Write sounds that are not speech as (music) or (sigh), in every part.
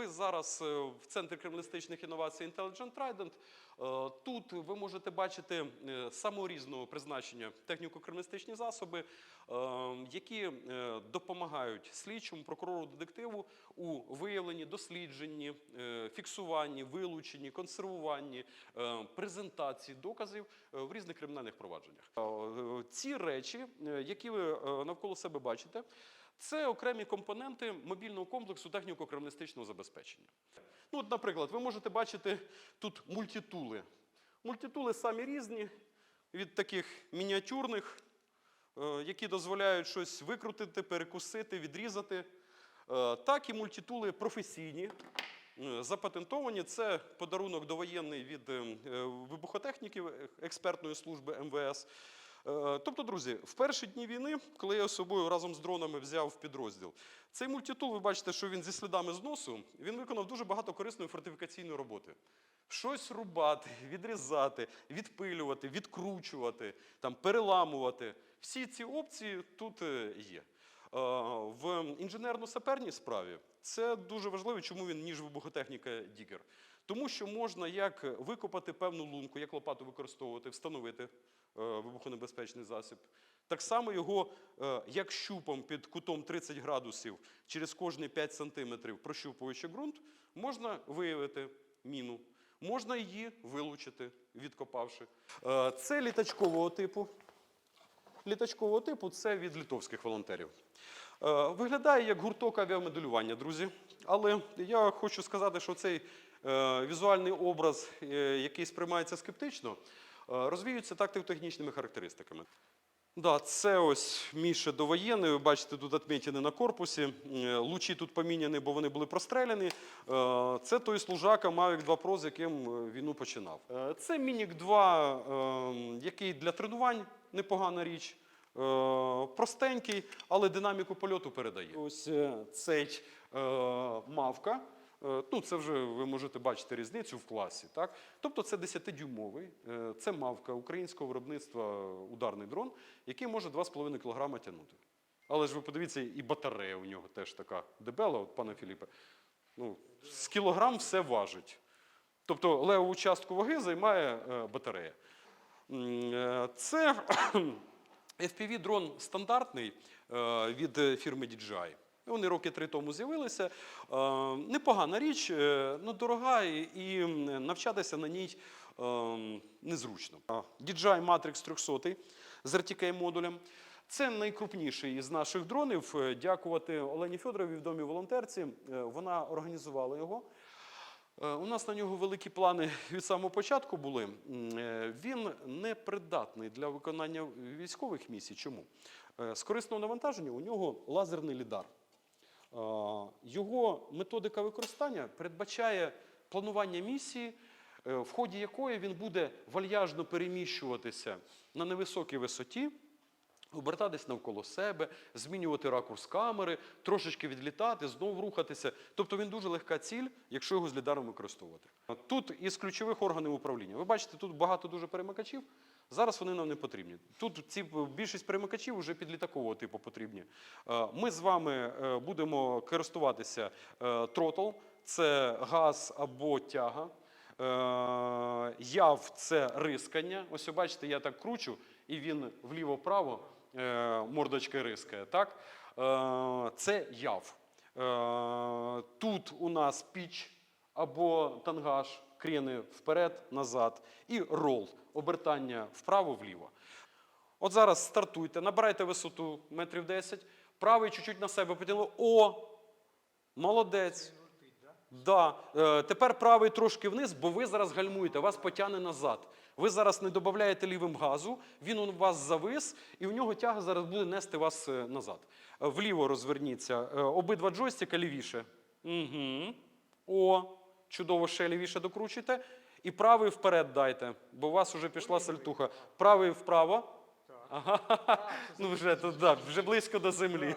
ви зараз е, в центрі криміналістичних інновацій Intelligent Trident. Е, Тут ви можете бачити е, самого різного призначення техніко-криміналістичні засоби, які допомагають слідчому, прокурору, детективу у виявленні, дослідженні, фіксуванні, вилученні, консервуванні, презентації доказів в різних кримінальних провадженнях. Ці речі, які ви навколо себе бачите, це окремі компоненти мобільного комплексу техніко-криміналістичного забезпечення. Ну, от, наприклад, ви можете бачити тут мультитули. Мультитули самі різні, від таких мініатюрних, е, які дозволяють щось викрутити, перекусити, відрізати, е, так і мультитули професійні, е, запатентовані. Це подарунок довоєнний від е, е, вибухотехніків експертної служби МВС. Е, Тобто, друзі, в перші дні війни, коли я з собою разом з дронами взяв підрозділ, цей мультитул, ви бачите, що він зі слідами зносу, він виконав дуже багато корисної фортифікаційної роботи. Щось рубати, (laughs) відрізати, відпилювати, відкручувати, там, переламувати. Всі ці опції тут е, є. Е, В інженерно-саперній справі це дуже важливо, чому він ніж вибухотехніка Дігер. Тому що можна як викопати певну лунку, як лопату використовувати, встановити е, вибухонебезпечний засіб. Так само його е, як щупом під кутом 30 градусів через кожні 5 сантиметрів, прощупуючи ґрунт, можна виявити міну. Можна її вилучити, відкопавши. Е, Це літачкового типу. Літачкового типу це від литовських волонтерів. Е, Виглядає як гурток авіамоделювання, друзі. Але я хочу сказати, що цей е, візуальний образ, е, який сприймається скептично, е, розвіюється тактико-технічними характеристиками. Да, це ось Міша довоєнний. Ви бачите, тут відмітини на корпусі. Е, Лучі тут поміняні, бо вони були простреляні. Е, Це той служака Mavic 2 Pro, з яким е, війну починав. Е, Це Мінік 2, е, який для тренувань непогана річ. Е, Простенький, але динаміку польоту передає. Ось е, цей е, мавка. Е, Ну, це вже ви можете бачити різницю в класі. Так? Тобто це 10-дюймовий, е, це мавка українського виробництва ударний дрон, який може 2,5 кг тягнути. Але ж ви подивіться, і батарея у нього теж така дебела, от, пане Філіпе. Ну, з кілограм все важить. Тобто левову частку ваги займає е, батарея. Це (coughs) FPV-дрон стандартний від фірми DJI. Вони роки три тому з'явилися. Е, Непогана річ, е, ну, дорога і, навчатися на ній е, незручно. DJI Matrix 300 з RTK-модулем. Це найкрупніший із наших дронів. Дякувати Олені Федоровій, відомій волонтерці. Вона організувала його. У нас на нього великі плани (laughs) від самого початку були. Він не придатний для виконання військових місій. Чому? З корисного навантаження у нього лазерний лідар. Е, Його методика використання передбачає планування місії, е, в ході якої він буде вальяжно переміщуватися на невисокій висоті, обертатись навколо себе, змінювати ракурс камери, трошечки відлітати, знову рухатися. Тобто він дуже легка ціль, якщо його з лідаром використовувати. Тут із ключових органів управління. Ви бачите, тут багато дуже перемикачів. Зараз вони нам не потрібні. Тут ці більшість перемикачів вже підлітакового типу потрібні. Е, Ми з вами е, будемо користуватися е, тротл, це газ або тяга. Е, Яв це рискання. Ось ви бачите, я так кручу, і він вліво-право е, мордочка рискає. Так? Е, Це яв. Е, Тут у нас піч або тангаж, крени вперед, назад, і рол, обертання вправо-вліво. От зараз стартуйте, набирайте висоту метрів 10, правий чуть-чуть на себе потягнули. О! Молодець. Да. Е, тепер правий трошки вниз, бо ви зараз гальмуєте, вас потягне назад. Ви зараз не додаєте лівим газу, він у вас завис, і у нього тяга зараз буде нести вас е, назад. Вліво розверніться, е, обидва джойстика лівіше. Угу. О, чудово, ще лівіше докручуйте. І правий вперед дайте, бо у вас вже пішла сальтуха. Правий вправо. Ага. Ну вже тут, да, вже близько до землі.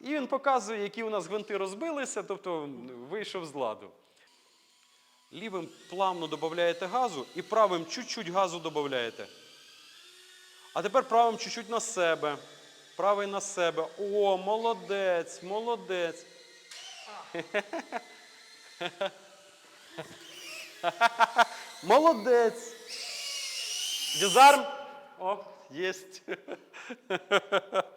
І він показує, які у нас гвинти розбилися, тобто вийшов з ладу. Лівим плавно додаєте газу і правим чуть-чуть газу додаєте. А тепер правим чуть-чуть на себе. Правий на себе. О, молодець, молодець. (laughs) (laughs) Молодець. Дізарм. О, єсть. (laughs)